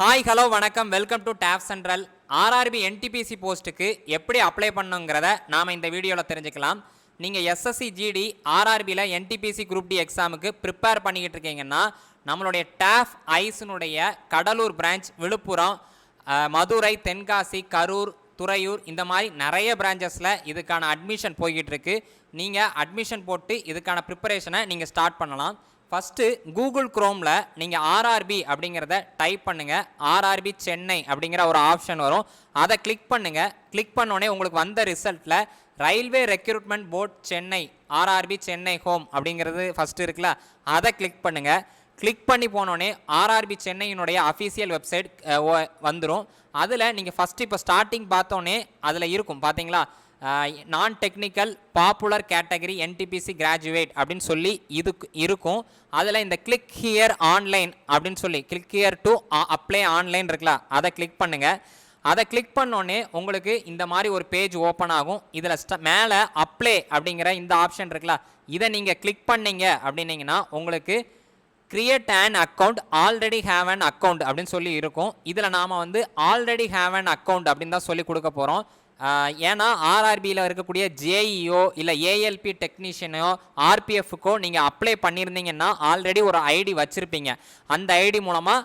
Hi hello வணக்கம். Welcome to tab central RRB NTPC போஸ்ட்டுக்கு எப்படி அப்ளை பண்ணுங்கிறத நாம் இந்த வீடியோவில் தெரிஞ்சுக்கலாம். நீங்கள் எஸ்எஸ்சி ஜிடி ஆர்ஆர்பியில் என்டிபிசி குரூப் டி எக்ஸாமுக்கு ப்ரிப்பேர் பண்ணிக்கிட்டு இருக்கீங்கன்னா நம்மளுடைய டேஃப் ஐஸினுடைய கடலூர் பிரான்ச் விழுப்புரம் மதுரை தென்காசி கரூர் துறையூர் இந்த மாதிரி நிறைய பிரான்ச்சஸில் இதுக்கான அட்மிஷன் போய்கிட்டு இருக்கு. நீங்கள் அட்மிஷன் போட்டு இதுக்கான ப்ரிப்பரேஷனை நீங்கள் ஸ்டார்ட் பண்ணலாம். ஃபஸ்ட்டு கூகுள் க்ரோமில் நீங்கள் ஆர்ஆர்பி அப்படிங்கிறத டைப் பண்ணுங்கள் ஆர்ஆர்பி சென்னை அப்படிங்கிற ஒரு ஆப்ஷன் வரும். அதை கிளிக் பண்ணுங்கள் கிளிக் பண்ணோடனே உங்களுக்கு வந்த ரிசல்ட்டில் railway recruitment board Chennai RRB Chennai home அப்படிங்கிறது ஃபஸ்ட்டு இருக்குல்ல அதை கிளிக் பண்ணுங்கள் கிளிக் பண்ணி போனோடனே ஆர்ஆர்பி சென்னையினுடைய அஃபீஷியல் வெப்சைட் வந்துடும் அதில் நீங்கள் ஃபஸ்ட்டு இப்போ ஸ்டார்டிங் பார்த்தோன்னே அதில் இருக்கும். பார்த்தீங்களா நான் technical popular category NTPC graduate அப்படின்னு சொல்லி இதுக்கு இருக்கும். அதில் இந்த கிளிக் ஹியர் ஆன்லைன் அப்படின்னு சொல்லி click here to apply online இருக்குல்ல அதை கிளிக் பண்ணுங்கள் அதை கிளிக் பண்ணோடனே உங்களுக்கு இந்த மாதிரி ஒரு பேஜ் ஓப்பன் ஆகும். இதில் ஸ்ட மேலே அப்ளை அப்படிங்கிற இந்த ஆப்ஷன் இருக்குல்ல இதை நீங்கள் கிளிக் பண்ணீங்க அப்படின்னீங்கன்னா உங்களுக்கு create an account already have an account அப்படின்னு சொல்லி இருக்கும். இதில் நாம் வந்து ஆல்ரெடி ஹேவ் அண்ட் அக்கௌண்ட் அப்படின்னு தான் சொல்லி கொடுக்க போகிறோம் ஏன்னா ஆர்ஆர்பியில் இருக்கக்கூடிய ஜேஇஓ இல்லை ஏஎல்பி டெக்னீஷியனோ ஆர்பிஎஃப்க்கோ நீங்கள் அப்ளை பண்ணியிருந்தீங்கன்னா ஆல்ரெடி ஒரு ஐடி வச்சுருப்பீங்க. அந்த ஐடி மூலமாக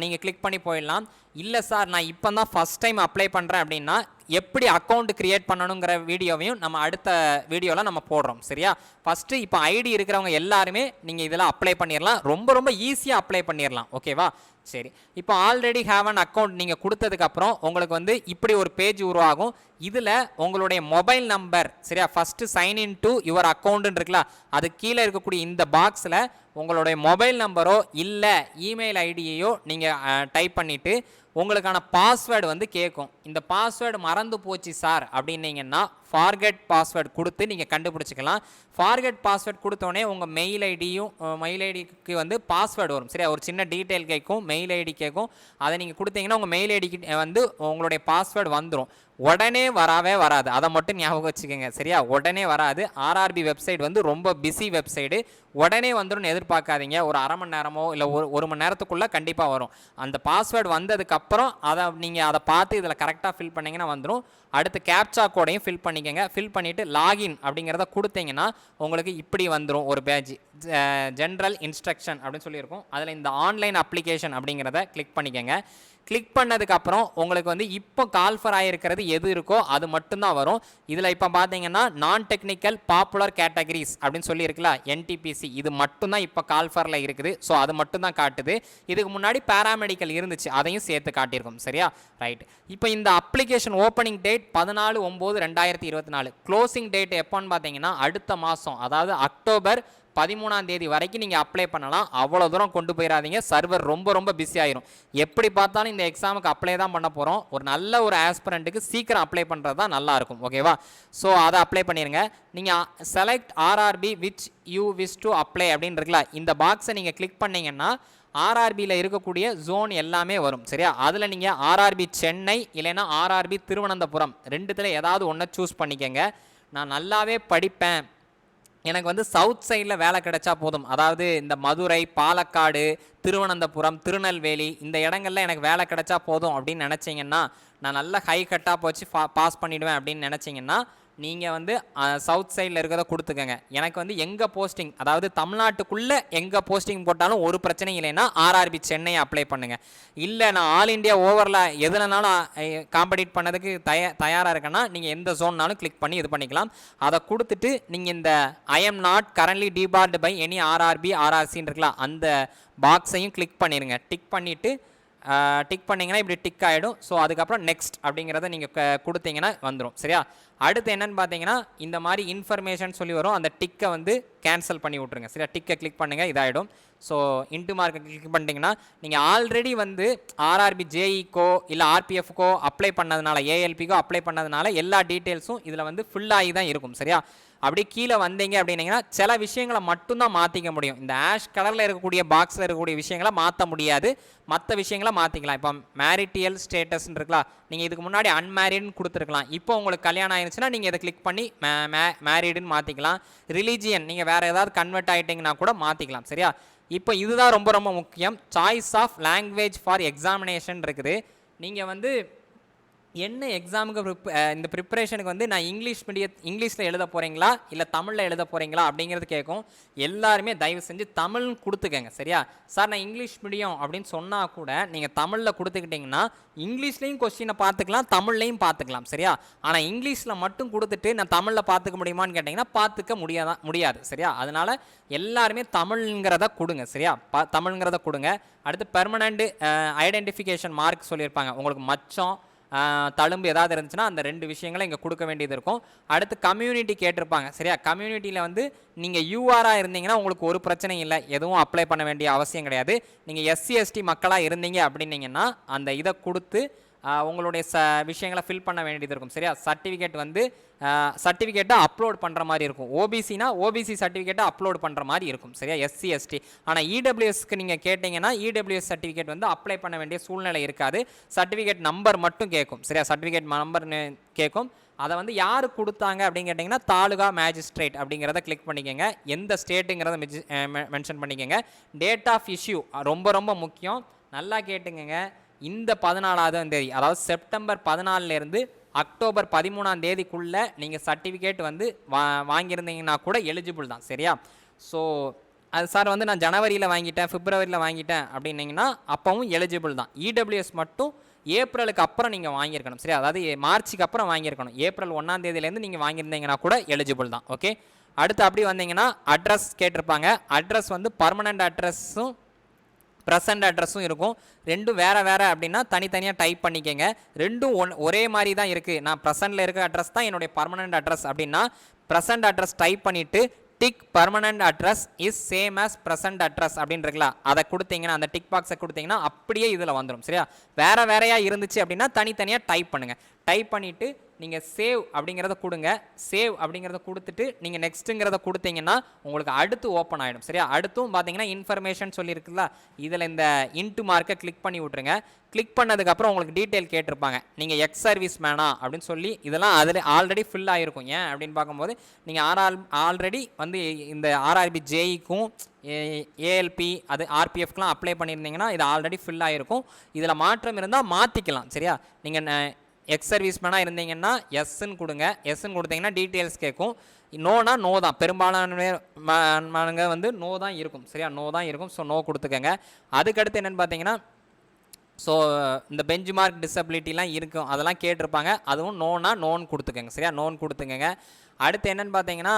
நீங்கள் கிளிக் பண்ணி போயிடலாம். இல்லை சார் நான் இப்போ தான் ஃபஸ்ட் டைம் அப்ளை பண்ணுறேன் அப்படின்னா எப்படி அக்கௌண்ட் க்ரியேட் பண்ணணுங்கிற வீடியோவையும் நம்ம அடுத்த வீடியோவில் நம்ம போடுறோம் சரியா? ஃபஸ்ட்டு இப்போ ஐடி இருக்கிறவங்க எல்லாருமே நீங்கள் இதில் அப்ளை பண்ணிடலாம் ரொம்ப ரொம்ப ஈஸியாக அப்ளை பண்ணிடலாம் ஓகேவா சரி. இப்போ ஆல்ரெடி ஹேவ் அன் அக்கௌண்ட் நீங்கள் கொடுத்ததுக்கப்புறம் உங்களுக்கு வந்து இப்படி ஒரு பேஜ் உருவாகும். இதில் உங்களுடைய மொபைல் நம்பர் சரியா? First sign in to your அக்கௌண்ட்டுன்னு இருக்குல்ல அது கீழே இருக்கக்கூடிய இந்த பாக்ஸில் உங்களுடைய மொபைல் நம்பரோ இல்லை இமெயில் ஐடியையோ நீங்கள் டைப் பண்ணிவிட்டு உங்களுக்கான பாஸ்வேர்டு வந்து கேட்கும் இந்த பாஸ்வேர்டு மறந்து போச்சு சார் அப்படின்னீங்கன்னா ஃபார்கெட் பாஸ்வேர்டு கொடுத்து நீங்கள் கண்டுபிடிச்சிக்கலாம். ஃபார்கெட் பாஸ்வேர்டு கொடுத்தோடனே உங்கள் மெயில் ஐடியும் மெயில் ஐடிக்கு வந்து பாஸ்வேர்டு வரும். சரியா? ஒரு சின்ன டீட்டெயில் கேட்கும் மெயில் ஐடி கேட்கும் அதை நீங்கள் கொடுத்தீங்கன்னா உங்கள் மெயில் ஐடிக்கு வந்து உங்களுடைய பாஸ்வேர்டு வந்துடும் உடனே வரவே வராது. அதை மட்டும் ஞாபகம் வச்சுக்கோங்க. சரியா? உடனே வராது. ஆர்ஆர்பி வெப்சைட் வந்து ரொம்ப பிஸி வெப்சைடு உடனே வந்துடும் எதிர்பார்க்காதீங்க. ஒரு அரை மணி நேரமோ இல்லை ஒரு ஒரு மணி நேரத்துக்குள்ளே கண்டிப்பாக வரும். அந்த பாஸ்வேர்டு வந்ததுக்கப்புறம் அதை நீங்கள் அதை பார்த்து இதில் கரெக்டாக ஃபில் பண்ணிங்கன்னா வந்துடும் அடுத்து கேப்சா கோடையும் ஃபில் பண்ணிக்கோங்க. ஃபில் பண்ணிவிட்டு லாகின் அப்படிங்கிறத கொடுத்தீங்கன்னா உங்களுக்கு இப்படி வந்துடும் ஒரு பேஜ் ஜென்ரல் இன்ஸ்ட்ரக்ஷன் அப்படின்னு சொல்லியிருக்கும். அதில் இந்த ஆன்லைன் அப்ளிகேஷன் அப்படிங்கிறத கிளிக் பண்ணிக்கோங்க. கிளிக் பண்ணதுக்கப்புறம் உங்களுக்கு வந்து இப்போ கால்ஃபர் ஆகிருக்கிறது எது இருக்கோ அது மட்டும்தான் வரும். இதில் இப்போ பார்த்தீங்கன்னா நான் டெக்னிக்கல் பாப்புலர் கேட்டகரிஸ் அப்படின்னு சொல்லி இருக்குல்ல என்டிபிசி இது மட்டும்தான் இப்போ கால்ஃபரில் இருக்குது. ஸோ அது மட்டும்தான் காட்டுது. இதுக்கு முன்னாடி பேராமெடிக்கல் இருந்துச்சு. அதையும் சேர்த்து காட்டியிருக்கோம். சரியா? ரைட் இப்போ இந்த அப்ளிகேஷன் ஓப்பனிங் டேட் பதினாலு ஒம்பது ரெண்டாயிரத்தி இருபத்தி நாலு. க்ளோசிங் டேட் எப்போன்னு பார்த்தீங்கன்னா அடுத்த மாதம் அதாவது அக்டோபர் பதிமூணாம் தேதி வரைக்கும் நீங்கள் அப்ளை பண்ணலாம். அவ்வளோ தூரம் கொண்டு போயிடாதீங்க சர்வர் ரொம்ப ரொம்ப பிஸி ஆயிரும். எப்படி பார்த்தாலும் இந்த எக்ஸாமுக்கு அப்ளை தான் பண்ண போகிறோம் ஒரு நல்ல ஒரு ஆஸ்பிரண்ட்டுக்கு சீக்கிரம் அப்ளை பண்ணுறது தான் நல்லாயிருக்கும் ஓகேவா ஸோ அதை அப்ளை பண்ணிடுங்க நீங்கள் select RRB which you wish to apply அப்படின்னு இருக்குல்ல இந்த பாக்ஸை நீங்கள் கிளிக் பண்ணீங்கன்னா ஆர்ஆர்பியில் இருக்கக்கூடிய ஜோன் எல்லாமே வரும். சரியா? அதில் நீங்கள் ஆர்ஆர்பி சென்னை இல்லைன்னா ஆர்ஆர்பி திருவனந்தபுரம் ரெண்டுத்தில் ஏதாவது ஒன்றை சூஸ் பண்ணிக்கங்க. நான் நல்லாவே படிப்பேன். எனக்கு வந்து சவுத் சைடில் வேலை கிடைச்சா போதும். அதாவது இந்த மதுரை பாலக்காடு திருவனந்தபுரம் திருநெல்வேலி இந்த இடங்கள்ல எனக்கு வேலை கிடைச்சா போதும் அப்படின்னு நினச்சிங்கன்னா நான் நல்ல ஹை கட்டாக போச்சு பாஸ் பண்ணிவிடுவேன் அப்படின்னு நினச்சிங்கன்னா நீங்கள் வந்து சவுத் சைடில் இருக்கிறத கொடுத்துக்கங்க. எனக்கு வந்து எங்கே போஸ்டிங் அதாவது தமிழ்நாட்டுக்குள்ளே எங்கே போஸ்டிங் போட்டாலும் ஒரு பிரச்சனையும் இல்லைன்னா ஆர்ஆர்பி சென்னை அப்ளை பண்ணுங்கள் இல்லை நான் ஆல் இண்டியா ஓவரில் எதுலனாலும் காம்படிட் பண்ணதுக்கு தய தயாராக இருக்கேன்னா நீங்கள் எந்த ஜோன்னாலும் கிளிக் பண்ணி இது பண்ணிக்கலாம். அதை கொடுத்துட்டு நீங்கள் இந்த I am not currently debarred by any RRB ஆர்ஆர்சின்னு இருக்கலாம் அந்த பாக்ஸையும் கிளிக் பண்ணிடுங்க டிக் பண்ணிவிட்டு டிக் பண்ணிங்கன்னா இப்படி டிக் ஆகிடும் ஸோ அதுக்கப்புறம் நெக்ஸ்ட் அப்படிங்கிறத நீங்கள் கொடுத்தீங்கன்னா வந்துடும் சரியா? அடுத்து என்னென்னு பார்த்தீங்கன்னா இந்த மாதிரி இன்ஃபர்மேஷன் சொல்லி வரும். அந்த டிக்கை வந்து கேன்சல் பண்ணி விட்ருங்க சரியா? டிக்கை கிளிக் பண்ணுங்கள் இதாகிடும் ஸோ இன்ட்டு மார்க்கை கிளிக் பண்ணிட்டீங்கன்னா நீங்கள் ஆல்ரெடி வந்து ஆர்ஆர்பி ஜேஇக்கோ இல்லை ஆர்பிஎஃப்க்கோ அப்ளை பண்ணதுனால ஏஎல்பிக்கோ அப்ளை பண்ணதுனால எல்லா டீட்டெயில்ஸும் இதில் வந்து ஃபுல்லாகி தான் இருக்கும். சரியா? அப்படியே கீழே வந்தீங்க அப்படின்னீங்கன்னா சில விஷயங்களை மட்டும்தான் மாற்றிக்க முடியும். இந்த ஆஷ் கலரில் இருக்கக்கூடிய பாக்ஸில் இருக்கக்கூடிய விஷயங்களை மாற்ற முடியாது. மற்ற விஷயங்களை மாற்றிக்கலாம் இப்போ மேரிட்டியல் ஸ்டேட்டஸ்ன்னு இருக்கலாம் நீங்கள் இதுக்கு முன்னாடி அன்மேரிட்னு கொடுத்துருக்கலாம். இப்போ உங்களுக்கு கல்யாணம் ஆயிருச்சுன்னா நீங்கள் இதை கிளிக் பண்ணி மேரிடுன்னு மாற்றிக்கலாம் ரிலீஜியன் நீங்கள் வேறு ஏதாவது கன்வெர்ட் ஆகிட்டிங்கன்னா கூட மாற்றிக்கலாம் சரியா? இப்போ இதுதான் ரொம்ப ரொம்ப முக்கியம். Choice of language for examination இருக்குது. நீங்கள் வந்து என்ன எக்ஸாமுக்கு ப்ரிப் இந்த ப்ரிப்பரேஷனுக்கு வந்து நான் இங்கிலீஷ் மீடிய இங்கிலீஷில் எழுத போகிறீங்களா இல்லை தமிழில் எழுத போகிறீங்களா அப்படிங்கிறது கேட்கும் எல்லாருமே தயவு செஞ்சு தமிழ்னு கொடுத்துக்கங்க சரியா? சார் நான் இங்கிலீஷ் மீடியம் அப்படின்னு சொன்னால் கூட நீங்கள் தமிழில் கொடுத்துக்கிட்டிங்கன்னா இங்கிலீஷ்லேயும் கொஸ்டினை பார்த்துக்கலாம் தமிழ்லையும் பார்த்துக்கலாம் சரியா? ஆனால் இங்கிலீஷில் மட்டும் கொடுத்துட்டு நான் தமிழில் பார்த்துக்க முடியுமான்னு கேட்டிங்கன்னா பார்த்துக்க முடியாத முடியாது சரியா? அதனால் எல்லாருமே தமிழ்ங்கிறத கொடுங்க சரியா? ப தமிழ்ங்கிறத கொடுங்க. அடுத்து பெர்மனண்ட் ஐடென்டிஃபிகேஷன் மார்க் சொல்லியிருப்பாங்க. உங்களுக்கு மச்சம் தழும்பு ஏதாவது இருந்துச்சுன்னா அந்த ரெண்டு விஷயங்களை இங்கே கொடுக்க வேண்டியது இருக்கும். அடுத்து கம்யூனிட்டி கேட்டிருப்பாங்க. சரியா? கம்யூனிட்டியில் வந்து நீங்கள் யூஆராக இருந்தீங்கன்னா உங்களுக்கு ஒரு பிரச்சனையும் இல்லை. எதுவும் அப்ளை பண்ண வேண்டிய அவசியம் கிடையாது. நீங்கள் எஸ்சி எஸ்டி மக்களாக இருந்தீங்க அப்படின்னீங்கன்னா அந்த இதை கொடுத்து உங்களுடைய ச விஷயங்களை ஃபில் பண்ண வேண்டியது இருக்கும். சரியா? சர்டிஃபிகேட் வந்து சர்டிஃபிகேட்டை அப்லோட் பண்ணுற மாதிரி இருக்கும். ஓபிசினா ஓபிசி சர்டிஃபிகேட்டை அப்லோட் பண்ணுற மாதிரி இருக்கும். சரியா? எஸ்சி எஸ்டி ஆனால் இடபிள்யூஎஸ்க்கு நீங்கள் கேட்டிங்கன்னா இடபிள்யூஎஸ் சர்டிஃபிகேட் வந்து அப்ளை பண்ண வேண்டிய சூழ்நிலை இருக்காது. சர்டிஃபிகேட் நம்பர் மட்டும் கேட்கும் சரியா? சர்டிஃபிகேட் நம்பர்னு கேட்கும் அதை வந்து யார் கொடுத்தாங்க அப்படின்னு கேட்டிங்கன்னா தாலுகா மேஜிஸ்ட்ரேட் அப்படிங்கிறத கிளிக் பண்ணிக்கோங்க. எந்த ஸ்டேட்டுங்கிறத மென்ஷன் பண்ணிக்கோங்க. டேட் ஆஃப் இஷ்யூ ரொம்ப ரொம்ப முக்கியம். நல்லா கேட்டுங்க இந்த பதினாலாவது தேதி அதாவது செப்டம்பர் பதினாலிருந்து அக்டோபர் பதிமூணாம் தேதிக்குள்ளே நீங்கள் சர்டிஃபிகேட் வந்து வா வாங்கியிருந்தீங்கன்னா கூட எலிஜிபிள் தான் சரியா? ஸோ அது சார் வந்து நான் ஜனவரியில் வாங்கிட்டேன் பிப்ரவரியில் வாங்கிட்டேன் அப்படின்னீங்கன்னா அப்போவும் எலிஜிபிள் தான். இடபிள்யூஎஸ் மட்டும் ஏப்ரலுக்கு அப்புறம் நீங்கள் வாங்கியிருக்கணும் சரி அதாவது மார்ச்சுக்கு அப்புறம் வாங்கியிருக்கணும். ஏப்ரல் ஒன்றாம் தேதியிலேருந்து நீங்கள் வாங்கியிருந்தீங்கன்னா கூட எலிஜிபிள் தான் ஓகே அடுத்து அப்படி வந்தீங்கன்னா அட்ரஸ் கேட்டிருப்பாங்க. அட்ரஸ் வந்து பர்மனண்ட் அட்ரஸும் ப்ரெசன்ட் அட்ரஸும் இருக்கும். ரெண்டும் வேறு வேறு அப்படின்னா தனித்தனியாக டைப் பண்ணிக்கோங்க. ரெண்டும் ஒன் ஒரே மாதிரி தான் இருக்குது நான் ப்ரெசண்டில் இருக்க அட்ரஸ் தான் என்னுடைய பர்மனெண்ட் அட்ரஸ் அப்படின்னா ப்ரெசன்ட் அட்ரஸ் டைப் பண்ணிவிட்டு tick permanent address is same as present address அப்படின்னு இருக்குல்ல அதை கொடுத்தீங்கன்னா அந்த டிக் பாக்ஸை கொடுத்தீங்கன்னா அப்படியே இதில் வந்துடும் சரியா? வேறு வேறையாக இருந்துச்சு அப்படின்னா தனித்தனியாக டைப் பண்ணுங்கள் டைப் பண்ணிவிட்டு நீங்கள் சேவ் அப்படிங்கிறத கொடுங்க. சேவ் அப்படிங்கிறத கொடுத்துட்டு நீங்கள் நெக்ஸ்ட்டுங்கிறத கொடுத்தீங்கன்னா உங்களுக்கு அடுத்து ஓப்பன் ஆகிடும் சரியா? அடுத்தும் பார்த்தீங்கன்னா இன்ஃபர்மேஷன் சொல்லியிருக்குல்ல? இதில் இந்த இன்ட்டு மார்க்கை கிளிக் பண்ணி விட்ருங்க கிளிக் பண்ணதுக்கப்புறம் உங்களுக்கு டீட்டெயில் கேட்டிருப்பாங்க. நீங்கள் எக்ஸ் சர்வீஸ் மேனா அப்படின்னு சொல்லி இதெல்லாம் அதில் ஆல்ரெடி ஃபில் ஆகிருக்கும் ஏன் அப்படின்னு பார்க்கும்போது நீங்கள் ஆர்ஆர் ஆல்ரெடி வந்து இந்த ஆர்ஆர்பி ஜேஇக்கும் ஏஎல்பி அது ஆர்பிஎஃப்க்குலாம் அப்ளை பண்ணியிருந்தீங்கன்னா இது ஆல்ரெடி ஃபில் ஆகிருக்கும் இதில் மாற்றம் இருந்தால் மாற்றிக்கலாம் சரியா? நீங்கள் எக்ஸ் சர்வீஸ் மேனாக இருந்தீங்கன்னா எஸ்ன்னு கொடுங்க. எஸ்ன்னு கொடுத்தீங்கன்னா டீட்டெயில்ஸ் கேட்கும். நோனா நோ தான். பெரும்பாலான வந்து நோ தான் இருக்கும். சரியா? நோ தான் இருக்கும். ஸோ நோ கொடுத்துக்கோங்க. அதுக்கடுத்து என்னென்னு பார்த்தீங்கன்னா ஸோ இந்த பெஞ்ச் மார்க் டிசபிலிட்டிலாம் இருக்கும். அதெல்லாம் கேட்டிருப்பாங்க. அதுவும் நோனா நோன் கொடுத்துக்கங்க. சரியா? நோன் கொடுத்துக்கங்க. அடுத்து என்னென்னு பார்த்தீங்கன்னா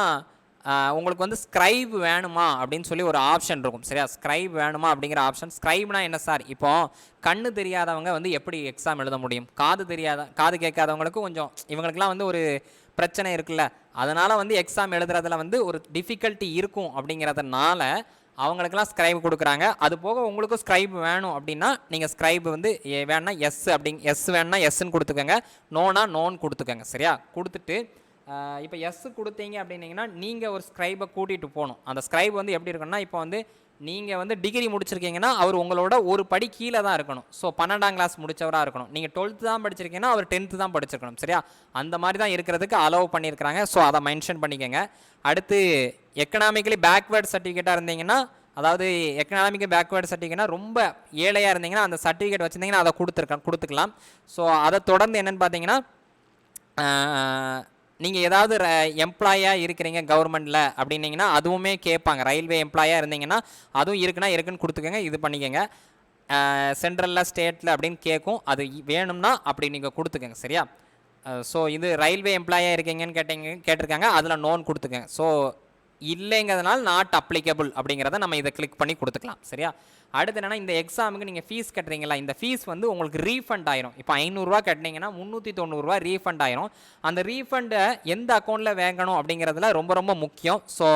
உங்களுக்கு வந்து ஸ்க்ரைப் வேணுமா அப்படின்னு சொல்லி ஒரு ஆப்ஷன் இருக்கும். சரியா? ஸ்க்ரைப் வேணுமா அப்படிங்கிற ஆப்ஷன் ஸ்க்ரைப்னா என்ன சார் இப்போ கண்ணு தெரியாதவங்க வந்து எப்படி எக்ஸாம் எழுத முடியும்? காது தெரியாத காது கேட்காதவங்களுக்கு கொஞ்சம் இவங்களுக்குலாம் வந்து ஒரு பிரச்சனை இருக்குல்ல. அதனால் வந்து எக்ஸாம் எழுதுறதுல வந்து ஒரு டிஃபிகல்ட்டி இருக்கும் அப்படிங்கிறதுனால அவங்களுக்கெல்லாம் ஸ்க்ரைப் கொடுக்குறாங்க. அது போக உங்களுக்கும் ஸ்க்ரைப் வேணும் அப்படின்னா நீங்கள் ஸ்க்ரைப் வந்து ஏ- எஸ் அப்படிங் எஸ் வேணும்னா எஸ்ன்னு கொடுத்துக்கோங்க. நோனா நோன் கொடுத்துக்கோங்க. சரியா? கொடுத்துட்டு இப்போ எஸ் கொடுத்தீங்க அப்படின்னீங்கன்னா நீங்கள் ஒரு ஸ்க்ரைபை கூட்டிகிட்டு போகணும். அந்த ஸ்க்ரைப் வந்து எப்படி இருக்குன்னா இப்போ வந்து நீங்கள் வந்து டிகிரி முடிச்சிருக்கீங்கன்னா அவர் உங்களோட ஒரு படி கீழே தான் இருக்கணும். ஸோ பன்னெண்டாம் கிளாஸ் முடிச்சவராக இருக்கணும். நீங்கள் டுவெல்த்து தான் படிச்சிருக்கீங்கன்னா அவர் டென்த்து தான் படிச்சிருக்கணும் சரியா? அந்த மாதிரி தான் இருக்கிறதுக்கு அலோவ் பண்ணியிருக்கிறாங்க. ஸோ அதை மென்ஷன் பண்ணிக்கோங்க. அடுத்து எக்கனாமிக்கலி பேக்வேர்ட் சர்டிஃபிகேட்டாக இருந்தீங்கன்னா அதாவது எக்கனாமிக்கல் பேக்வேர்டு சர்டிஃபிகேட்னா ரொம்ப ஏழையாக இருந்தீங்கன்னா அந்த சர்டிஃபிகேட் வச்சுருந்தீங்கன்னா அதை கொடுத்துருக்க கொடுத்துக்கலாம். ஸோ அதை தொடர்ந்து என்னென்னு பார்த்தீங்கன்னா நீங்கள் ஏதாவது எம்ப்ளாயாக இருக்கிறீங்க கவர்மெண்ட்டில் அப்படின்னீங்கன்னா அதுவுமே கேட்பாங்க. ரயில்வே எம்ப்ளாயாக இருந்தீங்கன்னா அதுவும் இருக்குன்னா இருக்குன்னு கொடுத்துக்கோங்க இது பண்ணிக்கோங்க. சென்ட்ரலில் ஸ்டேட்டில் அப்படின்னு கேட்கும். அது வேணும்னா அப்படி நீங்கள் கொடுத்துக்கோங்க சரியா? ஸோ இது ரயில்வே எம்ப்ளாயாக இருக்கீங்கன்னு கேட்டீங்க கேட்டிருக்காங்க. அதில் நோன் கொடுத்துக்கோங்க. ஸோ இல்லைங்கிறதுனால நாட் அப்ளிகபிள் அப்படிங்கிறத நம்ம இதை கிளிக் பண்ணி கொடுத்துக்கலாம் சரியா? அடுத்து என்னென்னா இந்த எக்ஸாமுக்கு நீங்கள் ஃபீஸ் கட்டுறீங்களா இந்த ஃபீஸ் வந்து உங்களுக்கு ரீஃபண்ட் ஆயிரும். இப்போ ஐநூறுரூவா கட்டினீங்கன்னா முந்நூற்றி தொண்ணூறுரூவா ரீஃபண்ட் ஆயிரும். அந்த ரீஃபண்டை எந்த அக்கௌண்ட்டில் வாங்கணும் அப்படிங்கிறதுல ரொம்ப ரொம்ப முக்கியம். ஸோ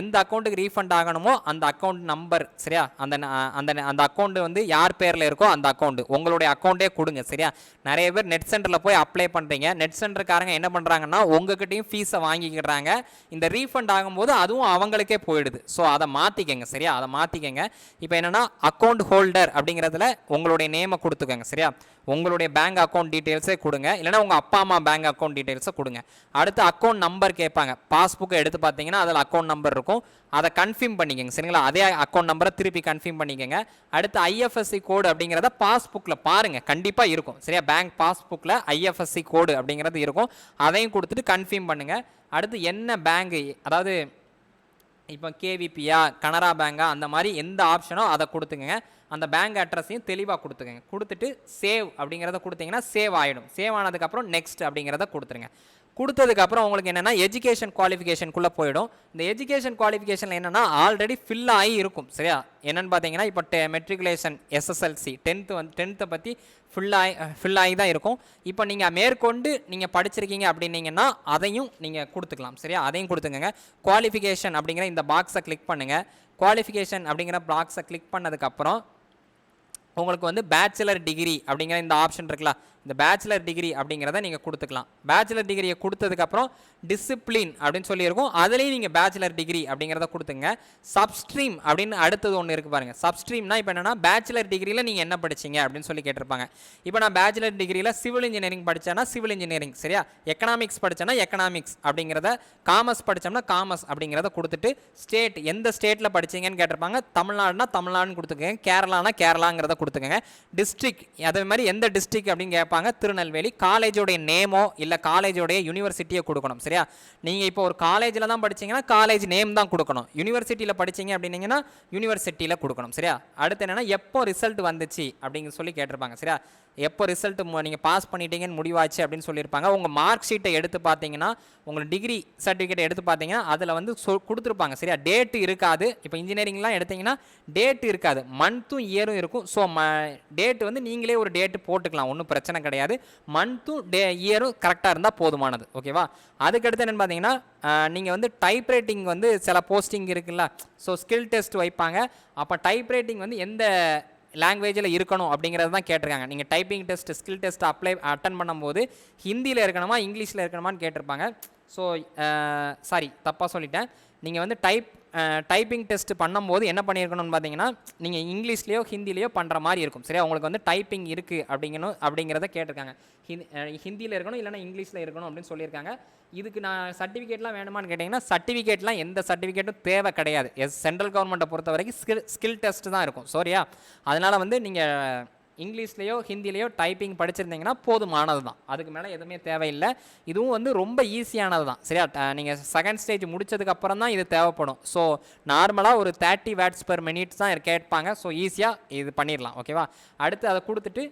எந்த அக்கௌண்ட்டுக்கு ரீஃபண்ட் ஆகணுமோ அந்த அக்கௌண்ட் நம்பர் சரியா? அந்த ந- அந்த ந- அந்த அக்கௌண்ட்டு வந்து யார் பேரில் இருக்கோ அந்த அக்கௌண்ட்டு உங்களுடைய அக்கௌண்ட்டே கொடுங்க சரியா? நிறைய பேர் நெட் சென்டரில் போய் அப்ளை பண்ணுறீங்க நெட் சென்டருக்காரங்க என்ன பண்ணுறாங்கன்னா உங்ககிட்டையும் ஃபீஸை வாங்கிக்கிறாங்க. இந்த ரீஃபண்ட் ஆகும்போது அதுவும் அவங்களுக்கே போயிடுது. ஸோ அதை மாற்றிக்கங்க சரியா? அதை மாற்றிக்கங்க இப்போ இப்போ என்னென்னா அக்கௌண்ட் ஹோல்டர் அப்படிங்கிறதுல உங்களுடைய நேமை கொடுத்துக்கோங்க சரியா? உங்களுடைய பேங்க் அக்கௌண்ட் டீட்டெயில்ஸே கொடுங்க. இல்லைனா உங்கள் அப்பா அம்மா பேங்க் அக்கௌண்ட் டீட்டெயில்ஸை கொடுங்க. அடுத்து அக்கௌண்ட் நம்பர் கேட்பாங்க. பாஸ்புக்கை எடுத்து பார்த்தீங்கன்னா அதில் அக்கௌண்ட் நம்பர் இருக்கும். அதை கன்ஃபார்ம் பண்ணிக்கோங்க சரிங்களா? அதே அக்கௌண்ட் நம்பரை திருப்பி கன்ஃபார்ம் பண்ணிக்கோங்க. அடுத்து ஐஎஃப்எஸ்சி கோடு அப்படிங்கிறத பாஸ்புக்கில் பாருங்கள் கண்டிப்பாக இருக்கும் சரியா? பேங்க் பாஸ்புக்கில் ஐஎஃப்எஸ்சி கோடு அப்படிங்கிறது இருக்கும். அதையும் கொடுத்துட்டு கன்ஃபார்ம் பண்ணுங்கள் அடுத்து என்ன பேங்கு அதாவது இப்போ கேவிபியா கனரா பேங்கா அந்த மாதிரி எந்த ஆப்ஷனோ அதை கொடுத்துக்கங்க. அந்த பேங்க் அட்ரஸையும் தெளிவாக கொடுத்துக்கங்க. கொடுத்துட்டு சேவ் அப்படிங்கிறத கொடுத்தீங்கன்னா சேவ் ஆகிடும் சேவ் ஆனதுக்கப்புறம் நெக்ஸ்ட் அப்படிங்கிறத கொடுத்துருங்க. கொடுத்ததுக்கப்புறம் உங்களுக்கு என்னென்னா எஜுகேஷன் குவாலிஃபிகேஷனுக்குள்ளே போயிடும். இந்த எஜுகேஷன் குவாலிஃபிகேஷனில் என்னென்னா ஆல்ரெடி ஃபில் ஆகி இருக்கும் சரியா? என்னென்னு பார்த்தீங்கன்னா இப்போ டெ மெட்ரிகுலேஷன் எஸ்எஸ்எல்சி டென்த்து வந்து டென்த்தை பற்றி ஃபில் ஆகி ஃபில் ஆகி தான் இருக்கும். இப்போ நீங்கள் மேற்கொண்டு நீங்கள் படிச்சிருக்கீங்க அப்படின்னீங்கன்னா அதையும் நீங்கள் கொடுத்துக்கலாம் சரியா? அதையும் கொடுத்துக்கங்க. குவாலிஃபிகேஷன் அப்படிங்கிற இந்த பாக்ஸை கிளிக் பண்ணுங்கள் குவாலிஃபிகேஷன் அப்படிங்கிற பாக்ஸை கிளிக் பண்ணதுக்கப்புறம் உங்களுக்கு வந்து பேச்சுலர் டிகிரி அப்படிங்கிற இந்த ஆப்ஷன் இருக்குல்ல இந்த பேச்சுலர் டிகிரி அப்படிங்கிறத நீங்கள் கொடுத்துக்கலாம். பேச்சுலர் டிகிரியை கொடுத்ததுக்கப்புறம் டிசிப்ளின் அப்படின்னு சொல்லியிருக்கோம். அதுலேயும் நீங்கள் பேச்சுலர் டிகிரி அப்படிங்கிறத கொடுத்துங்க. சப்ஸ்ட்ரீம் அப்படின்னு அடுத்தது ஒன்று இருக்குது பாருங்கள் சப்ஸ்ட்ரீம்னா இப்போ என்னென்னா பேச்சுலர் டிகிரியில் நீங்கள் என்ன படிச்சீங்க அப்படின்னு சொல்லி கேட்டிருப்பாங்க. இப்போ நான் பேச்சுலர் டிகிரியில் சிவில் இன்ஜினியரிங் படித்தேன்னா சிவில் இன்ஜினியரிங் சரியா? எக்கனாமிக்ஸ் படித்தேன்னா எக்கனாமிக்ஸ் அப்படிங்கிறத காமர்ஸ் படித்தோம்னா காமர்ஸ் அப்படிங்கிறத கொடுத்துட்டு ஸ்டேட் எந்த ஸ்டேட்டில் படிச்சீங்கன்னு கேட்டிருப்பாங்க. தமிழ்நாடுனா தமிழ்நாடுன்னு கொடுத்துக்கோங்க. கேரளானா கேரளாங்கிறத கொடுத்துக்கோங்க. டிஸ்ட்ரிக் அதே மாதிரி எந்த டிஸ்ட்ரிக் அப்படின்னு கேட்பாங்க திருநெல்வேலி காலேஜோடைய நேமோ இல்லை காலேஜோடைய யூனிவர்சிட்டியை கொடுக்கணும். சரியா? நீங்கள் இப்போ ஒரு காலேஜில் தான் படிச்சீங்கன்னா காலேஜ் நேம் தான் கொடுக்கணும். யூனிவர்சிட்டியில் படிச்சீங்க அப்படின்னீங்கன்னா யூனிவர்சிட்டியில் கொடுக்கணும். சரியா? அடுத்து என்னென்னா எப்போ ரிசல்ட் வந்துச்சு அப்படிங்கிற சொல்லி கேட்டிருப்பாங்க. சரியா? எப்போ ரிசல்ட் நீங்கள் பாஸ் பண்ணிட்டீங்கன்னு முடிவாச்சு அப்படின்னு சொல்லியிருப்பாங்க. உங்கள் மார்க் ஷீட்டை எடுத்து பார்த்தீங்கன்னா உங்கள் டிகிரி சர்டிஃபிகேட் எடுத்து பார்த்தீங்கன்னா அதில் வந்து சொ கொடுத்துருப்பாங்க. சரியா? டேட்டு இருக்காது. இப்போ இன்ஜினியரிங்லாம் எடுத்தீங்கன்னா டேட்டு இருக்காது. மந்த்தும் இயரும் இருக்கும். ஸோ ம டேட்டு வந்து நீங்களே ஒரு டேட்டு போட்டுக்கலாம். ஒன்றும் பிரச்சனை கிடையாது. மந்த்தும் டே இயரும் கரெக்டாக இருந்தால் போதுமானது. ஓகேவா அதுக்கடுத்து என்னென்னு பார்த்தீங்கன்னா நீங்கள் வந்து டைப் ரைட்டிங் வந்து சில போஸ்டிங் இருக்குல்ல. ஸோ ஸ்கில் டெஸ்ட் வைப்பாங்க. அப்போ டைப் ரைட்டிங் வந்து எந்த லாங்குவேஜில் இருக்கணும் அப்படிங்கிறது தான் கேட்டிருக்காங்க. நீங்கள் typing test skill test apply attend பண்ணும்போது ஹிந்தியில் இருக்கணுமா இங்கிலீஷில் இருக்கணுமான்னு கேட்டிருப்பாங்க. ஸோ சாரி தப்பாக சொல்லிட்டேன். நீங்கள் வந்து டைப் டைப்பிங் டெஸ்ட் பண்ணும்போது என்ன பண்ணியிருக்கணும்னு பார்த்தீங்கன்னா நீங்கள் இங்கிலீஷ்லேயோ ஹிந்திலேயோ பண்ணுற மாதிரி இருக்கும். சரியா? உங்களுக்கு வந்து டைப்பிங் இருக்குது அப்படிங்கணும் அப்படிங்கிறத கேட்டிருக்காங்க. ஹிந்தி ஹிந்தியில் இருக்கணும் இல்லைனா இங்கிலீஷில் இருக்கணும் அப்படின்னு சொல்லியிருக்காங்க. இதுக்கு நான் சர்டிஃபிகேட்லாம் வேணுமான்னு கேட்டிங்கன்னா சர்டிஃபிகேட்லாம் எந்த சர்டிஃபிகேட்டும் தேவை கிடையாது. எஸ் சென்ட்ரல் கவர்மெண்ட்டை பொறுத்த வரைக்கும் ஸ்கில் ஸ்கில் டெஸ்ட் தான் இருக்கும். சரியா? அதனால் வந்து நீங்கள் இங்கிலீஷ்லேயோ ஹிந்திலேயோ டைப்பிங் படிச்சிருந்தீங்கன்னா போதுமானது தான் அதுக்கு மேலே எதுவுமே தேவையில்லை. இதுவும் வந்து ரொம்ப ஈஸியானது தான் சரியா? நீங்கள் செகண்ட் ஸ்டேஜ் முடிச்சதுக்கப்புறம் தான் இது தேவைப்படும். ஸோ நார்மலாக ஒரு தேர்ட்டி வேட்ஸ் பெர் மினிட்ஸ் தான் கேட்பாங்க. ஸோ ஈஸியாக இது பண்ணிடலாம். ஓகேவா அடுத்து அதை கொடுத்துட்டு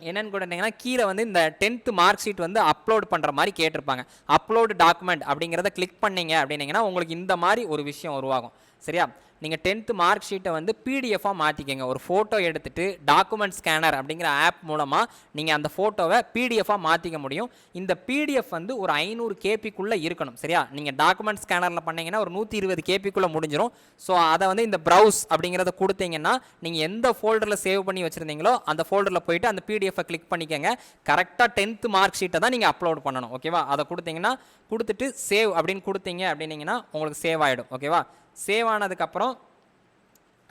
என்னன்னு இருந்தீங்கன்னா கீழே வந்து இந்த டென்த்து மார்க் ஷீட் வந்து அப்லோட் பண்ணுற மாதிரி கேட்டிருப்பாங்க. அப்லோடு டாக்குமெண்ட் அப்படிங்கிறத கிளிக் பண்ணீங்க அப்படின்னீங்கன்னா உங்களுக்கு இந்த மாதிரி ஒரு விஷயம் உருவாகும். சரியா? நீங்கள் டென்த்து மார்க் ஷீட்டை வந்து பிடிஎஃபாக மாற்றிக்கங்க ஒரு ஃபோட்டோ எடுத்துகிட்டு டாக்குமெண்ட் ஸ்கேனர் அப்படிங்கிற ஆப் மூலமாக நீங்கள் அந்த ஃபோட்டோவை பிடிஎஃபாக மாற்றிக்க முடியும். இந்த பிடிஎஃப் வந்து ஒரு ஐநூறு கேபிக்குள்ளே இருக்கணும் சரியா? நீங்கள் டாக்குமெண்ட் ஸ்கேனரில் பண்ணிங்கன்னா ஒரு நூற்றி இருபது கேபிக்குள்ளே முடிஞ்சிடும் ஸோ அதை வந்து இந்த ப்ரௌஸ் அப்படிங்கிறத கொடுத்தீங்கன்னா நீங்கள் எந்த ஃபோல்டரில் சேவ் பண்ணி வச்சுருந்தீங்களோ அந்த ஃபோல்டரில் போயிட்டு அந்த பிடிஎஃபை கிளிக் பண்ணிக்கங்க. கரெக்டாக டென்த்து மார்க் ஷீட்டை தான் நீங்கள் அப்லோட் பண்ணணும் ஓகேவா அதை கொடுத்தீங்கன்னா கொடுத்துட்டு சேவ் அப்படின்னு கொடுத்தீங்க அப்படின்னீங்கன்னா உங்களுக்கு சேவ் ஆகிடும் ஓகேவா சேவ் ஆனதுக்கப்புறம்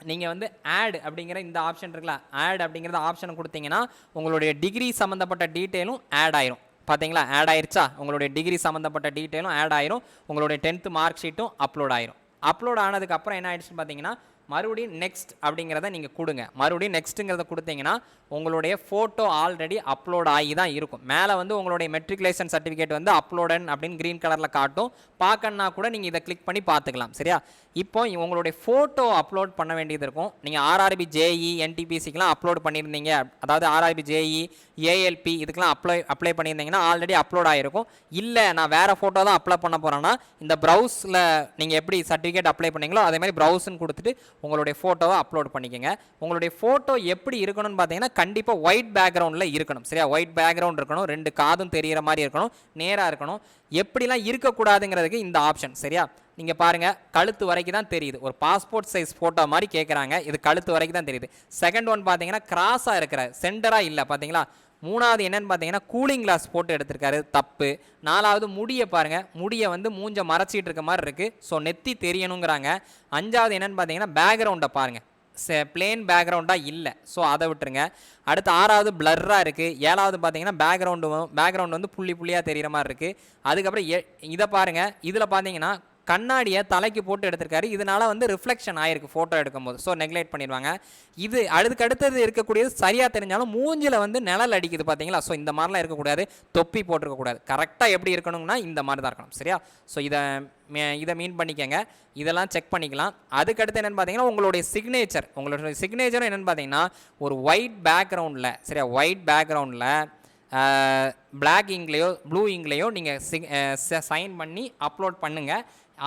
நீங்கள் வந்து ஆட் அப்படிங்கிற இந்த ஆப்ஷன் இருக்குல்ல ஆட் அப்படிங்கிறத ஆப்ஷன் கொடுத்தீங்கன்னா உங்களுடைய டிகிரி சம்மந்தப்பட்ட டீட்டெயிலும் ஆட் ஆயிரும். பார்த்தீங்களா ஆட் ஆயிருச்சா? உங்களுடைய டிகிரி சம்மந்தப்பட்ட டீட்டெயிலும் ஆட் ஆயிரும். உங்களுடைய டென்த்து மார்க் ஷீட்டும் அப்லோட் ஆயிரும். அப்லோட் ஆனதுக்கப்புறம் என்ன ஆயிடுச்சுன்னு பார்த்தீங்கன்னா மறுபடியும் நெக்ஸ்ட் அப்படிங்கிறத நீங்கள் கொடுங்க. மறுபடியும் நெக்ஸ்ட்டுங்கிறத கொடுத்தீங்கன்னா உங்களுடைய ஃபோட்டோ ஆல்ரெடி அப்லோட் ஆகி தான் இருக்கும். மேலே வந்து உங்களுடைய மெட்ரிகுலேஷன் சர்டிஃபிகேட் வந்து அப்லோடன் அப்படின்னு க்ரீன் கலரில் காட்டும். பார்க்கணுன்னா கூட நீங்கள் இதை கிளிக் பண்ணி பார்த்துக்கலாம். சரியா? இப்போ உங்களுடைய ஃபோட்டோ அப்லோட் பண்ண வேண்டியது இருக்கும். நீங்கள் ஆர்ஆர்பி ஜேஇ என்டிபிசிக்கெலாம் அப்லோட் பண்ணியிருந்தீங்க. அதாவது ஆர்ஆர்பி ஜேஇ ஏஎல்பி இதுக்கெலாம் அப்ளை அப்ளை பண்ணியிருந்தீங்கன்னா ஆல்ரெடி அப்லோட் ஆகிருக்கும் இல்லை நான் வேறு ஃபோட்டோ தான் அப்ளை பண்ண போகிறேன்னா இந்த ப்ரௌஸில் நீங்கள் எப்படி சர்டிஃபிகேட் அப்ளை பண்ணீங்களோ அதே மாதிரி ப்ரௌஸ்ன்னு கொடுத்துட்டு உங்களுடைய ஃபோட்டோவை அப்லோட் பண்ணிக்கோங்க. உங்களுடைய ஃபோட்டோ எப்படி இருக்கணும்னு பார்த்தீங்கன்னா கண்டிப்பாக ஒயிட் பேக்ரவுண்டில் இருக்கணும். சரியா? ஒயிட் பேக்ரவுண்ட் இருக்கணும் ரெண்டு காதும் தெரிகிற மாதிரி இருக்கணும் நேராக இருக்கணும். எப்படிலாம் இருக்கக்கூடாதுங்கிறதுக்கு இந்த ஆப்ஷன் சரியா? நீங்கள் பாருங்கள் கழுத்து வரைக்கும் தான் தெரியுது. ஒரு பாஸ்போர்ட் சைஸ் ஃபோட்டோ மாதிரி கேட்குறாங்க இது கழுத்து வரைக்கும் தான் தெரியுது. செகண்ட் ஒன் பார்த்தீங்கன்னா கிராஸாக இருக்கிற சென்டராக இல்லை பார்த்தீங்களா? மூணாவது என்னன்னு பார்த்தீங்கன்னா கூலிங் கிளாஸ் போட்டு எடுத்திருக்காரு. தப்பு. நாலாவது முடியை பாருங்கள் முடியை வந்து மூஞ்ச மறைச்சிட்டு இருக்க மாதிரி இருக்குது ஸோ நெத்தி தெரியணுங்கிறாங்க. அஞ்சாவது என்னன்னு பார்த்தீங்கன்னா பேக்ரவுண்டை பாருங்கள் பிளேன் பேக்ரவுண்டாக இல்லை. ஸோ அதை விட்டுருங்க. அடுத்து ஆறாவது பிளர்ராக இருக்குது ஏழாவது பார்த்தீங்கன்னா பேக்ரவுண்டு பேக்ரவுண்ட் வந்து புள்ளி புள்ளியாக தெரிகிற மாதிரி இருக்குது அதுக்கப்புறம் எ இதை பாருங்கள் இதில் பார்த்தீங்கன்னா கண்ணாடியை தலைக்கு போட்டு எடுத்திருக்காரு. இதனால வந்து ரிஃப்ளெக்ஷன் ஆயிருக்கு ஃபோட்டோ எடுக்கும்போது. ஸோ நெக்லெக்ட் பண்ணிடுவாங்க. இது அதுக்கு அடுத்தது இருக்கக்கூடியது சரியாக தெரிஞ்சாலும் மூஞ்சில் வந்து நிழல் அடிக்குது பார்த்தீங்களா ஸோ இந்த மாதிரிலாம் இருக்கக்கூடாது. தொப்பி போட்டிருக்கக்கூடாது. கரெக்டாக எப்படி இருக்கணும்னா இந்த மாதிரி தான் இருக்கணும். சரியா? ஸோ இதை மே- இதை மீன் பண்ணிக்கங்க. இதெல்லாம் செக் பண்ணிக்கலாம். அதுக்கடுத்து என்னென்னு பார்த்தீங்கன்னா உங்களுடைய சிக்னேச்சர் உங்களுடைய சிக்னேச்சர் என்னென்னு பார்த்தீங்கன்னா ஒரு ஒயிட் பேக்ரவுண்டில் சரியா? ஒயிட் பேக்ரவுண்டில் பிளாக் இங்க்லேயோ ப்ளூ இங்க்லேயோ நீங்கள் சிக் சைன் பண்ணி அப்லோட் பண்ணுங்கள்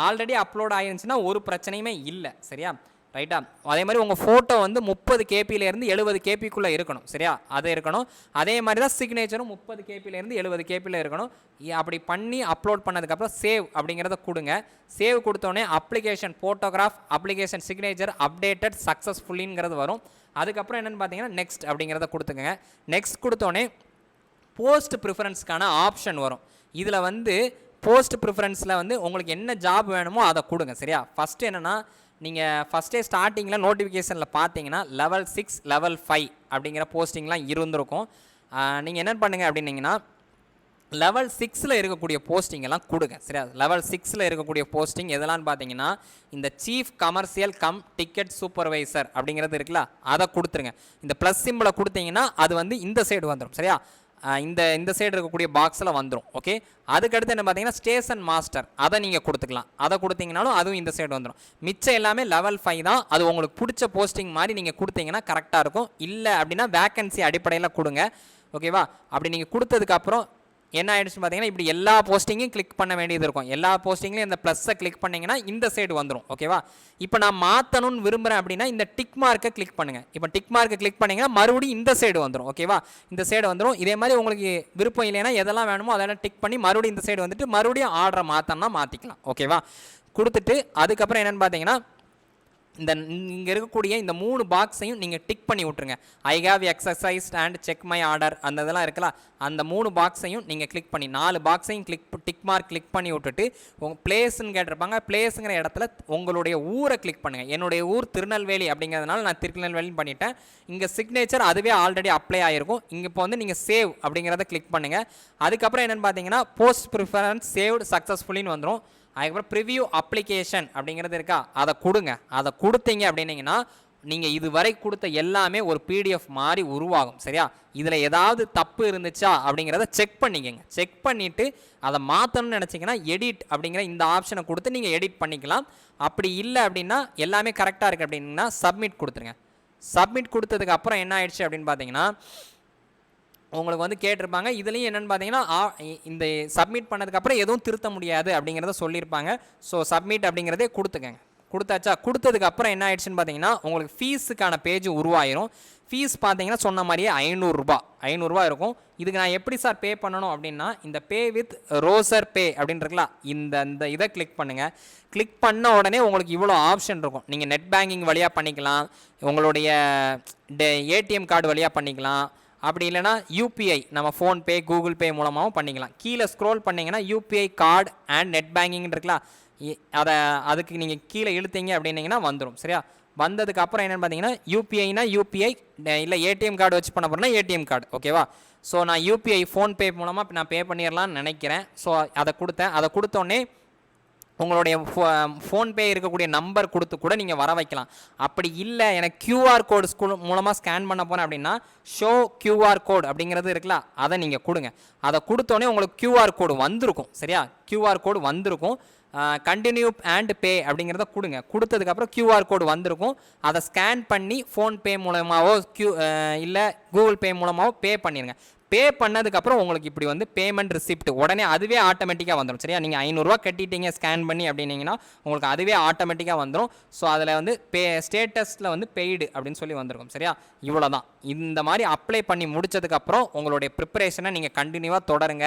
ஆல்ரெடி அப்லோட் ஆயிருந்துச்சுன்னா ஒரு பிரச்சனையுமே இல்லை சரியா? ரைட்டா அதே மாதிரி உங்கள் ஃபோட்டோ வந்து முப்பது கேபியிலேருந்து எழுபது கேபிக்குள்ளே இருக்கணும் சரியா? அது இருக்கணும். அதே மாதிரி தான் சிக்னேச்சரும் முப்பது கேபியிலேருந்து எழுபது கேபியில் இருக்கணும். அப்படி பண்ணி அப்லோட் பண்ணதுக்கப்புறம் சேவ் அப்படிங்கிறத கொடுங்க. சேவ் கொடுத்தோடனே application photograph application signature updated சக்ஸஸ்ஃபுல்லிங்கிறது வரும். அதுக்கப்புறம் என்னென்னு பார்த்தீங்கன்னா நெக்ஸ்ட் அப்படிங்கிறத கொடுத்துக்கங்க. நெக்ஸ்ட் கொடுத்தோடனே போஸ்ட் ப்ரிஃபரன்ஸ்க்கான ஆப்ஷன் வரும். இதில் வந்து போஸ்ட் ப்ரிஃபரன்ஸில் வந்து உங்களுக்கு என்ன ஜாப் வேணுமோ அதை கொடுங்க சரியா? ஃபஸ்ட்டு என்னென்னா நீங்கள் ஃபஸ்ட்டே ஸ்டார்டிங்கில் நோட்டிஃபிகேஷனில் பார்த்தீங்கன்னா லெவல் சிக்ஸ் லெவல் ஃபைவ் அப்படிங்கிற போஸ்டிங்லாம் இருந்திருக்கும். நீங்கள் என்ன பண்ணுங்க அப்படின்னீங்கன்னா லெவல் சிக்ஸில் இருக்கக்கூடிய போஸ்டிங் எல்லாம் கொடுங்க சரியா? லெவல் சிக்ஸில் இருக்கக்கூடிய போஸ்டிங் எதெல்லாம் பார்த்தீங்கன்னா இந்த chief commercial cum ticket supervisor அப்படிங்கிறது இருக்குல்ல அதை கொடுத்துருங்க. இந்த ப்ளஸ் சிம்பிளை கொடுத்தீங்கன்னா அது வந்து இந்த சைடு வந்துடும் சரியா? இந்த இந்த சைடு இருக்கக்கூடிய பாக்ஸில் வந்துடும் ஓகே அதுக்கடுத்து என்ன பார்த்தீங்கன்னா ஸ்டேஷன் மாஸ்டர் அதை நீங்கள் கொடுத்துக்கலாம். அதை கொடுத்தீங்கனாலும் அதுவும் இந்த சைடு வந்துடும் மிச்சம் எல்லாமே லெவல் ஃபைவ் தான். அது உங்களுக்கு பிடிச்ச போஸ்டிங் மாதிரி நீங்கள் கொடுத்தீங்கன்னா கரெக்டாக இருக்கும். இல்லை அப்படின்னா வேக்கன்சி அடிப்படையில் கொடுங்க. ஓகேவா அப்படி நீங்கள் கொடுத்ததுக்கப்புறம் என்ன ஆயிடுச்சுன்னு பார்த்தீங்கன்னா இப்படி எல்லா போஸ்டிங்கும் கிளிக் பண்ண வேண்டியது இருக்கும். எல்லா போஸ்டிங்லையும் இந்த ப்ளஸ்ஸை கிளிக் பண்ணிங்கன்னா இந்த சைடு வந்துடும் ஓகேவா இப்போ நான் மாற்றணும்னு விரும்புகிறேன் அப்படின்னா இந்த டிக் மார்க்கை கிளிக் பண்ணுங்கள் இப்போ டிக் மார்க்கை கிளிக் பண்ணிங்கன்னா மறுபடியும் இந்த சைடு வந்துடும் ஓகேவா இந்த சைடு வந்துடும் இதே மாதிரி உங்களுக்கு விருப்பம் இல்லைன்னா எதெல்லாம் வேணுமோ அதெல்லாம் டிக் பண்ணி மறுபடியும் இந்த சைடு வந்துட்டு மறுபடியும் ஆர்டரை மாற்றணும்னா மாற்றிக்கலாம் ஓகேவா கொடுத்துட்டு அதுக்கப்புறம் என்னென்னு பார்த்தீங்கன்னா இந்த இங்கே இருக்கக்கூடிய இந்த மூணு பாக்ஸையும் நீங்கள் டிக் பண்ணி விட்ருங்க I have exercise and check my order அந்த இதெல்லாம் இருக்குல்ல? அந்த மூணு பாக்ஸையும் நீங்கள் கிளிக் பண்ணி நாலு பாக்ஸையும் கிளிக் டிக் மார்க் கிளிக் பண்ணி விட்டுட்டு உங்கள் பிளேஸ்ன்னு கேட்டிருப்பாங்க. பிளேஸுங்கிற இடத்துல உங்களுடைய ஊரை கிளிக் பண்ணுங்கள் என்னுடைய ஊர் திருநெல்வேலி அப்படிங்கிறதுனால நான் திருநெல்வேலின்னு பண்ணிட்டேன். இங்கே சிக்னேச்சர் அதுவே ஆல்ரெடி அப்ளை ஆகிருக்கும் இங்கே இப்போ வந்து நீங்கள் சேவ் அப்படிங்கிறத கிளிக் பண்ணுங்கள் அதுக்கப்புறம் என்னென்னு பார்த்தீங்கன்னா போஸ்ட் ப்ரிஃபரன்ஸ் சேவ்டு சக்ஸஸ்ஃபுல்லின்னு வந்துடும் அதுக்கப்புறம் ப்ரிவ்யூ அப்ளிகேஷன் அப்படிங்கிறது இருக்கா? அதை கொடுங்க. அதை கொடுத்தீங்க அப்படின்னீங்கன்னா நீங்கள் இதுவரை கொடுத்த எல்லாமே ஒரு பிடிஎஃப் மாதிரி உருவாகும். சரியா? இதில் ஏதாவது தப்பு இருந்துச்சா அப்படிங்கிறத செக் பண்ணிக்கங்க. செக் பண்ணிவிட்டு அதை மாற்றணும்னு நினச்சிங்கன்னா எடிட் அப்படிங்கிற இந்த ஆப்ஷனை கொடுத்து நீங்கள் எடிட் பண்ணிக்கலாம். அப்படி இல்லை அப்படின்னா எல்லாமே கரெக்டாக இருக்குது அப்படின்னா சப்மிட் கொடுத்துருங்க. சப்மிட் கொடுத்ததுக்கு அப்புறம் என்ன ஆயிடுச்சு அப்படின்னு பார்த்தீங்கன்னா உங்களுக்கு வந்து கேட்டிருப்பாங்க. இதுலேயும் என்னென்னு பார்த்தீங்கன்னா இந்த சப்மிட் பண்ணதுக்கப்புறம் எதுவும் திருத்த முடியாது அப்படிங்கிறத சொல்லியிருப்பாங்க. ஸோ சப்மிட் அப்படிங்கிறதே கொடுத்துக்கங்க. கொடுத்தாச்சா? கொடுத்ததுக்கப்புறம் என்ன ஆயிடுச்சுன்னு பார்த்தீங்கன்னா உங்களுக்கு ஃபீஸுக்கான பேஜ் உருவாயிரும். ஃபீஸ் பார்த்தீங்கன்னா சொன்ன மாதிரியே ஐநூறுரூபா ஐநூறுரூவா இருக்கும். இதுக்கு நான் எப்படி சார் பே பண்ணணும் அப்படின்னா இந்த பே வித் ரோசர் பே அப்படின்னு இருக்கலாம் இந்த இந்த இதை கிளிக் பண்ணுங்கள் கிளிக் பண்ண உடனே உங்களுக்கு இவ்வளோ ஆப்ஷன் இருக்கும். நீங்கள் நெட் பேங்கிங் வழியாக பண்ணிக்கலாம். உங்களுடைய டே ஏடிஎம் கார்டு வழியாக பண்ணிக்கலாம். அப்படி இல்லைனா யூபிஐ நம்ம ஃபோன்பே கூகுள் பே மூலமாகவும் பண்ணிக்கலாம். கீழே ஸ்க்ரோல் பண்ணிங்கன்னா UPI card and net banking இருக்குல்ல? இ- அதை அதுக்கு நீங்கள் கீழே இழுத்தீங்க அப்படின்னீங்கன்னா வந்துடும் சரியா? வந்ததுக்கு அப்புறம் என்னென்னு பார்த்தீங்கன்னா யூபிஐனா யூபிஐ இல்லை ஏடிஎம் கார்டு வச்சு பண்ண போகிறேன்னா ஏடிஎம் கார்டு ஓகேவா ஸோ நான் யூபிஐ ஃபோன்பே மூலமாக நான் பே பண்ணிடலாம்னு நினைக்கிறேன். ஸோ அதை கொடுத்தேன். அதை கொடுத்தோன்னே உங்களுடைய ஃபோன்பே இருக்கக்கூடிய நம்பர் கொடுத்து கூட நீங்கள் வர வைக்கலாம். அப்படி இல்லை எனக்கு கியூஆர் கோடு ஸ்கூல் மூலமாக ஸ்கேன் பண்ண போகிறேன் அப்படின்னா ஷோ கியூஆர் கோட் அப்படிங்கிறது இருக்குல்ல அதை நீங்கள் கொடுங்க. அதை கொடுத்தோன்னே உங்களுக்கு கியூஆர் கோடு வந்திருக்கும் சரியா? கியூஆர் கோடு வந்திருக்கும். கண்டினியூ அண்ட் பே அப்படிங்கிறத கொடுங்க. கொடுத்ததுக்கப்புறம் கியூஆர் கோடு வந்திருக்கும். அதை ஸ்கேன் பண்ணி ஃபோன்பே மூலமாகவோ கியூ இல்லை கூகுள் பே மூலமாகவோ பே பண்ணிடுங்க பே பண்ணதுக்கப்புறம் உங்களுக்கு இப்படி வந்து பேமெண்ட் ரிசிப்ட் உடனே அதுவே ஆட்டோமேட்டிக்காக வந்துடும் சரியா? நீங்கள் ஐநூறுரூவா கட்டிட்டீங்க ஸ்கேன் பண்ணி அப்படின்னீங்கன்னா உங்களுக்கு அதுவே ஆட்டோமேட்டிக்காக வந்துடும் ஸோ அதில் வந்து பே ஸ்டேட்டஸில் வந்து பெய்டு அப்படின்னு சொல்லி வந்திருக்கும். சரியா? இவ்வளோ தான் இந்த மாதிரி அப்ளை பண்ணி முடிச்சதுக்கப்புறம் உங்களுடைய ப்ரிப்பரேஷனை நீங்கள் கண்டினியூவாக தொடருங்க.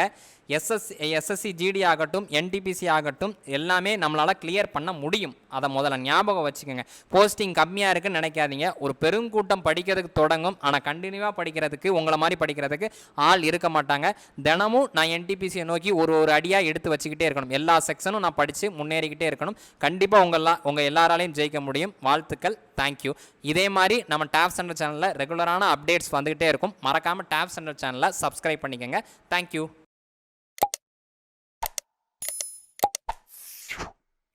எஸ்எஸ் எஸ்எஸ்சி ஜிடி ஆகட்டும் என்டிபிசி ஆகட்டும் எல்லாமே நம்மளால் கிளியர் பண்ண முடியும். அதை முதல்ல ஞாபகம் வச்சுக்கோங்க. போஸ்டிங் கம்மியாக இருக்குன்னு நினைக்காதீங்க. ஒரு பெருங்கூட்டம் படிக்கிறதுக்கு தொடங்கும். ஆனால் கண்டினியூவாக படிக்கிறதுக்கு உங்களை மாதிரி படிக்கிறதுக்கு ஆள் இருக்க மாட்டாங்க. தினமும் நான் என்டிபிசியை நோக்கி ஒரு ஒரு அடியாக எடுத்து வச்சுக்கிட்டே இருக்கணும். எல்லா செக்ஷனும் நான் படித்து முன்னேறிக்கிட்டே இருக்கணும். கண்டிப்பாக உங்களா உங்கள் எல்லாராலையும் ஜெயிக்க முடியும். வாழ்த்துக்கள். தேங்க்யூ இதே மாதிரி நம்ம டேப் சென்டர் சேனலில் ரெகுலரான அப்டேட்ஸ் வந்துக்கிட்டே இருக்கும். மறக்காமல் டேப் சென்டர் சேனலை சப்ஸ்கிரைப் பண்ணிக்கோங்க. Thank you